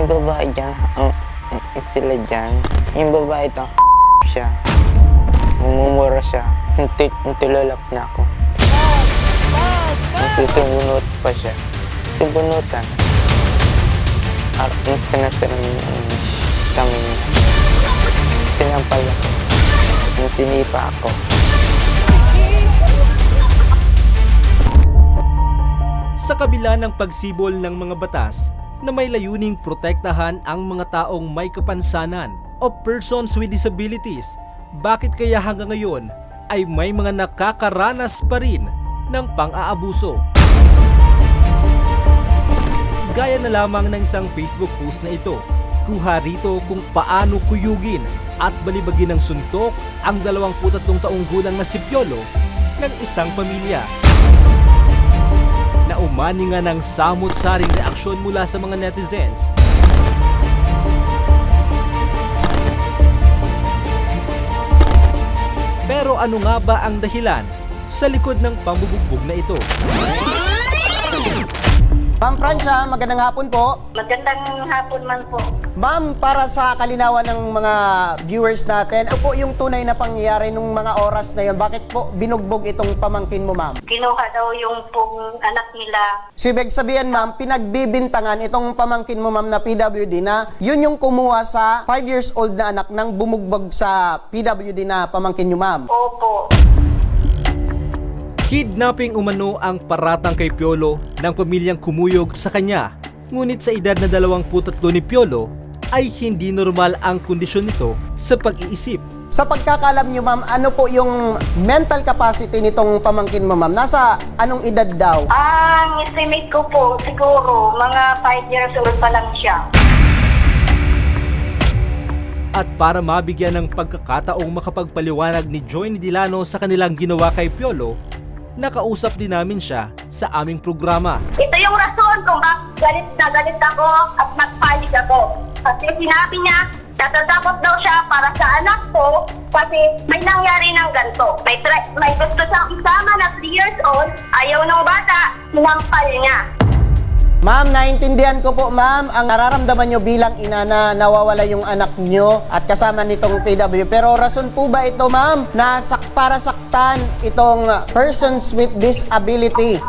Yung babae dyan, ang, ang sila dyan. Yung babae ito, siya. Mumumura siya. Unti, tulolap na ako. Nagsusubunot pa siya. Subunutan. At sinasaran kami niya. Sinampal ako. Sinipa ako. Sa kabila ng pagsibol ng mga batas na may layuning protektahan ang mga taong may kapansanan o persons with disabilities, bakit kaya hanggang ngayon ay may mga nakakaranas pa rin ng pang-aabuso? Gaya na lamang ng isang Facebook post na ito, kuha rito kung paano kuyugin at balibagin ng suntok ang 23 taong gulang na si Piolo ng isang pamilya na umani nga ng samot-saring reaksyon mula sa mga netizens. Pero ano nga ba ang dahilan sa likod ng pambubugbog na ito? Ma'am Francia, magandang hapon po. Magandang hapon man po. Ma'am, para sa kalinawan ng mga viewers natin, ano po yung tunay na pangyayari nung mga oras na yun? Bakit po binugbog itong pamangkin mo, ma'am? Kinuha daw yung pong anak nila. So, ibig sabihin, ma'am, pinagbibintangan itong pamangkin mo, ma'am, na PWD na yun yung kumuha sa 5 years old na anak ng bumugbog sa PWD na pamangkin nyo, ma'am. Opo. Kidnapping umano ang paratang kay Piolo ng pamilyang kumuyog sa kanya. Ngunit sa edad na 23 ni Piolo ay hindi normal ang kondisyon nito sa pag-iisip. Sa pagkakalam nyo, ma'am, ano po yung mental capacity nitong pamangkin mo, ma'am? Nasa anong edad daw? Ang estimate ko po, siguro, mga 5 years old pa lang siya. At para mabigyan ng pagkakataong makapagpaliwanag ni Joy Dilano sa kanilang ginawa kay Piolo, nakausap din namin siya sa aming programa. Ito yung rason kung bakit galit na galit ako at nagpanik ako. Kasi sinabi niya, natatakot daw siya para sa anak ko kasi may nangyari ng ganito. May, try, may gusto siyang isama na 3 years old, ayaw ng bata, sinampal niya. Ma'am, naintindihan ko po, ma'am, ang nararamdaman nyo bilang ina na nawawala yung anak nyo at kasama nitong PW. Pero rason po ba ito, ma'am, na sak para saktan itong persons with disability?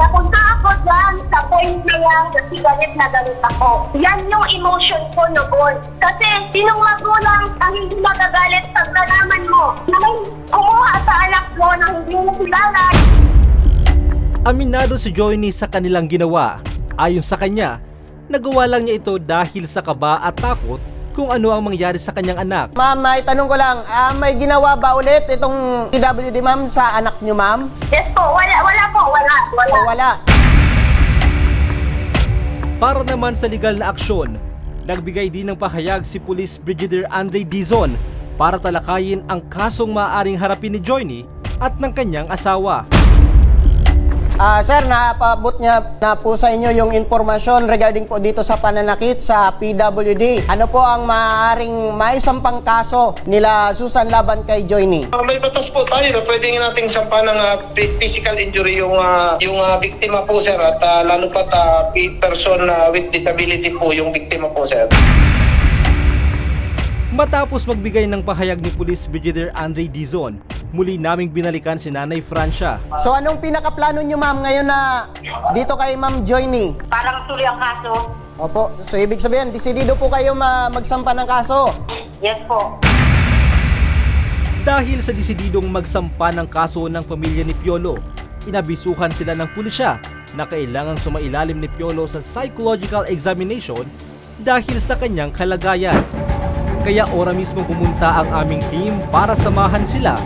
Napunta ako dyan sa point na yan kasi galit na galit ako. Yan yung emotion ko noon. Kasi sinong magulang ang hindi magagalit pag nalaman mo na may kumuha sa anak mo na hindi mo kilala. Aminado si Joyney sa kanilang ginawa. Ayon sa kanya, nagawa lang niya ito dahil sa kaba at takot kung ano ang mangyari sa kanyang anak. Ma'am, may tanong ko lang, ah, may ginawa ba ulit itong PWD, ma'am, sa anak nyo, ma'am? Yes po, wala, wala po, wala, wala. O wala? Para naman sa legal na aksyon, nagbigay din ng pahayag si Police Brigadier Andre Dizon para talakayin ang kasong maaaring harapin ni Joyney at ng kanyang asawa. Ah, sir, napaabot niya na po sa inyo yung informasyon regarding po dito sa pananakit sa PWD. Ano po ang maaaring maisampang kaso nila Susan Laban kay Joyny? Ah, may batas po tayo na pwedeng nating sampa ng phy- physical injury yung ah, yung ah, biktima po sir at ah, lalo pat pe- person ah, with disability po yung biktima po sir. Matapos magbigay ng pahayag ni Police Brigadier Andre Dizon, muli naming binalikan si Nanay Francia. So anong pinakaplano nyo ma'am ngayon na dito kay Ma'am Joyny? Parang tuloy ang kaso. Opo, so ibig sabihin, desidido po kayo ma- magsampa ng kaso. Yes po. Dahil sa desididong magsampa ng kaso ng pamilya ni Piolo, inabisuhan sila ng pulisya na kailangang sumailalim ni Piolo sa psychological examination dahil sa kanyang kalagayan. Kaya ora mismo pumunta ang aming team para samahan sila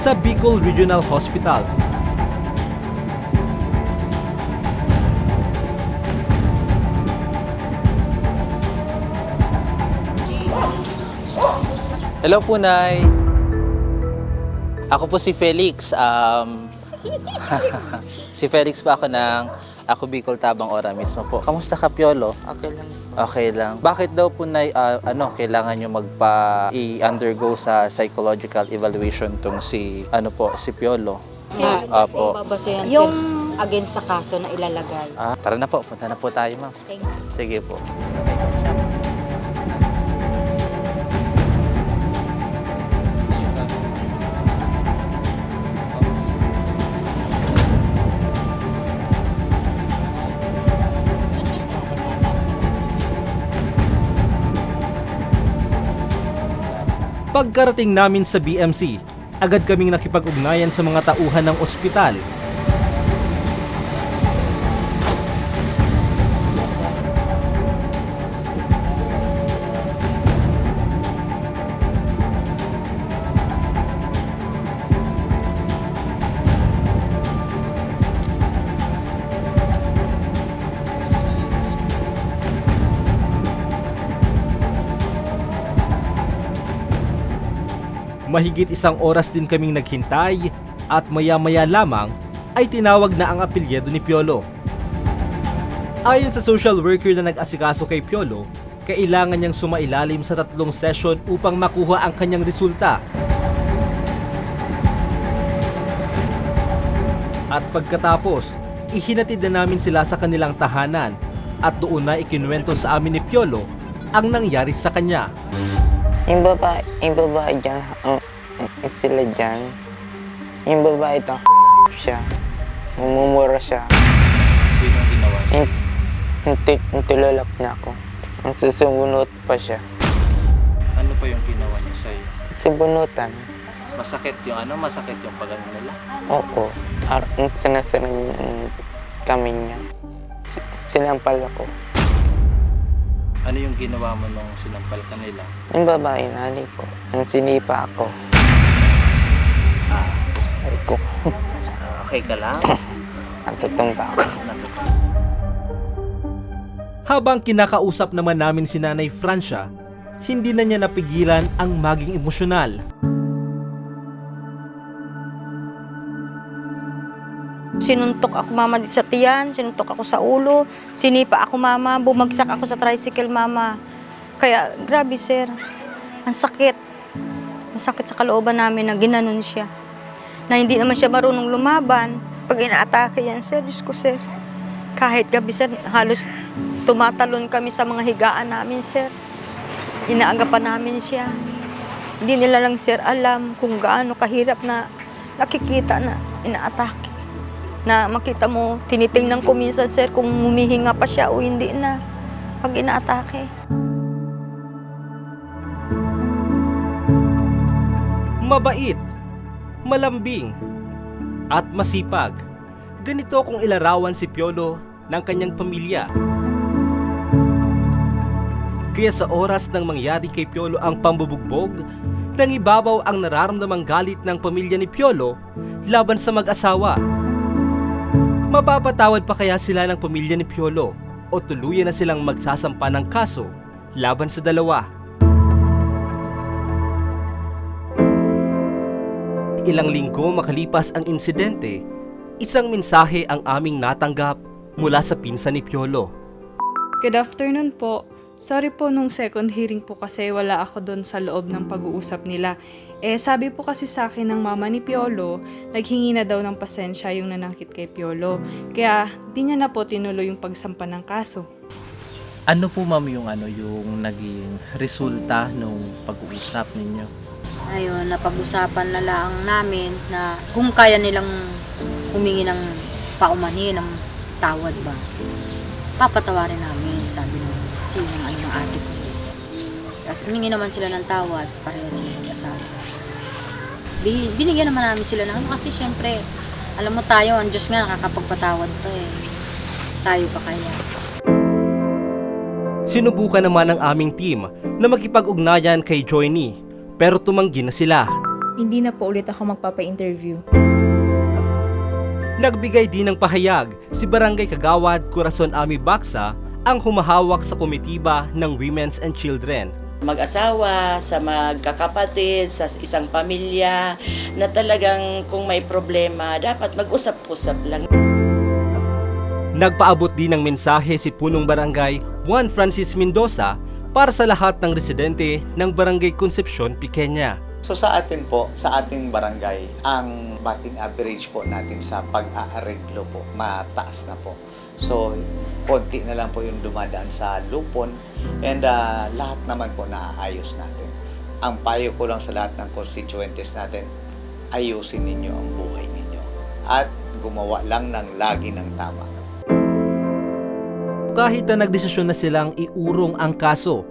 sa Bicol Regional Hospital. Hello po, Nay. Ako po si Felix. Um, si Felix pa ako ng ako Bicol Tabang Ora mismo po. Kamusta ka, Piolo? Okay lang. Okay lang. Bakit daw po, Nay, ah, ano, kailangan nyo magpa i-undergo sa psychological evaluation tong si, ano po, si Piolo? Yeah. Apo. Babasehan Yung sila. against sa kaso na ilalagay. Ah, tara na po. Punta na po tayo, ma'am. Thank you. Sige po. Pagkarating namin sa BMC, agad kaming nakipag-ugnayan sa mga tauhan ng ospital. Mahigit isang oras din kaming naghintay at maya-maya lamang ay tinawag na ang apelyido ni Piolo. Ayon sa social worker na nag-asikaso kay Piolo, kailangan niyang sumailalim sa tatlong session upang makuha ang kanyang resulta. At pagkatapos, ihinatid na namin sila sa kanilang tahanan at doon na ikinuwento sa amin ni Piolo ang nangyari sa kanya. Yung babae, yung babae dyan, ang ang sila dyan. Yung babae ito, siya. Mumumura siya. Yun ang ginawa niya. Yung tulolak na ako. Ang susumunot pa siya. Ano pa yung ginawa niya sa'yo? Sibunutan. Masakit yung ano? Masakit yung pagano nila? Oo. Ar- ang sinasarang ng kami niya. Si- sinampal ako. Ano yung ginawa mo nung sinampal ka nila? Yung babae, nanay ko. Ang sinipa ako. Ah, Ay ko, okay ka lang? natutumba ako. Habang kinakausap naman namin si Nanay Francia, hindi na niya napigilan ang maging emosyonal. Sinuntok ako mama dito sa tiyan, sinuntok ako sa ulo, sinipa ako mama, bumagsak ako sa tricycle mama. Kaya grabe sir, ang sakit. Masakit sa kalooban namin na ginanon siya. Na hindi naman siya marunong lumaban. Pag inaatake yan sir, Diyos ko sir. Kahit gabi sir, halos tumatalon kami sa mga higaan namin sir. Inaagapan namin siya. Hindi nila lang sir alam kung gaano kahirap na nakikita na inaatake na makita mo, tinitingnan ko minsan, sir, kung humihinga pa siya o hindi na pag inaatake. Mabait, malambing, at masipag. Ganito kung ilarawan si Piolo ng kanyang pamilya. Kaya sa oras ng mangyari kay Piolo ang pambubugbog, nangibabaw ang nararamdamang galit ng pamilya ni Piolo laban sa mag-asawa. Mapapatawad pa kaya sila ng pamilya ni Piolo o tuluyan na silang magsasampa ng kaso laban sa dalawa? Ilang linggo makalipas ang insidente, isang mensahe ang aming natanggap mula sa pinsan ni Piolo. Good afternoon po. Sorry po nung second hearing po kasi wala ako doon sa loob ng pag-uusap nila. Eh sabi po kasi sa akin ng mama ni Piolo, naghingi na daw ng pasensya yung nanakit kay Piolo. Kaya di niya na po tinuloy yung pagsampa ng kaso. Ano po ma'am yung ano yung naging resulta nung pag-uusap ninyo? Ayun, napag-usapan na lang namin na kung kaya nilang humingi ng paumanhin, ng tawad ba, papatawarin namin, sabi ng kasi ng ano ng ate ko. Tapos humingi naman sila ng tawad, pareha sila mag-asawa. Bi- Binigyan naman namin sila ng ano kasi syempre, alam mo tayo, ang Diyos nga nakakapagpatawad pa eh. Tayo pa kaya. Sinubukan naman ng aming team na makipag-ugnayan kay Joyny pero tumanggi na sila. Hindi na po ulit ako magpapa-interview. Nagbigay din ng pahayag si Barangay Kagawad Corazon Ami Baksa ang humahawak sa komitiba ng Women's and Children. mag-asawa, sa magkakapatid, sa isang pamilya, na talagang kung may problema, dapat mag-usap-usap lang. Nagpaabot din ng mensahe si Punong Barangay Juan Francis Mendoza para sa lahat ng residente ng Barangay Concepcion, Pequeña. So sa atin po, sa ating barangay, ang batting average po natin sa pag-aareglo po, mataas na po. So, konti na lang po yung dumadaan sa lupon and ah, lahat naman po naaayos natin. Ang payo ko lang sa lahat ng constituentes natin, ayusin ninyo ang buhay ninyo at gumawa lang ng lagi ng tama. Kahit na nagdesisyon na silang iurong ang kaso,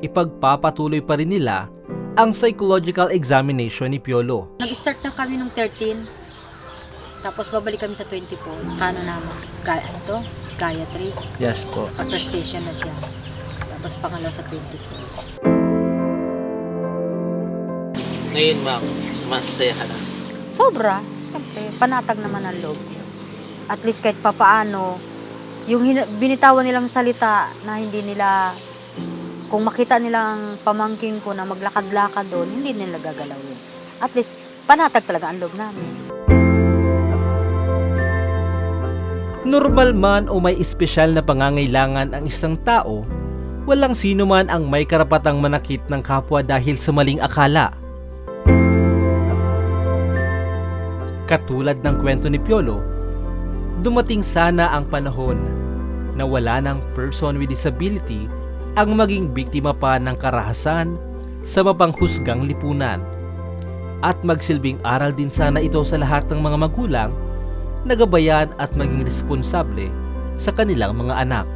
ipagpapatuloy pa rin nila ang psychological examination ni Piolo. Nag-start na kami nung 13. Tapos babalik kami sa 24. Kano naman? Sky, ano to? Skyatris. Yes po. Upper station na siya. Tapos pangalaw sa 24. Ngayon ma'am, masaya ka na. Sobra. Siyempre, panatag naman ang loob ko. At least kahit papaano, yung hina- binitawan nilang salita na hindi nila, kung makita nilang pamangking ko na maglakad-lakad doon, hindi nila gagalawin. At least, panatag talaga ang loob namin. Normal man o may espesyal na pangangailangan ang isang tao, walang sino man ang may karapatang manakit ng kapwa dahil sa maling akala. Katulad ng kwento ni Piolo, dumating sana ang panahon na wala ng person with disability ang maging biktima pa ng karahasan sa mapanghusgang lipunan. At magsilbing aral din sana ito sa lahat ng mga magulang nagabayan at maging responsable sa kanilang mga anak.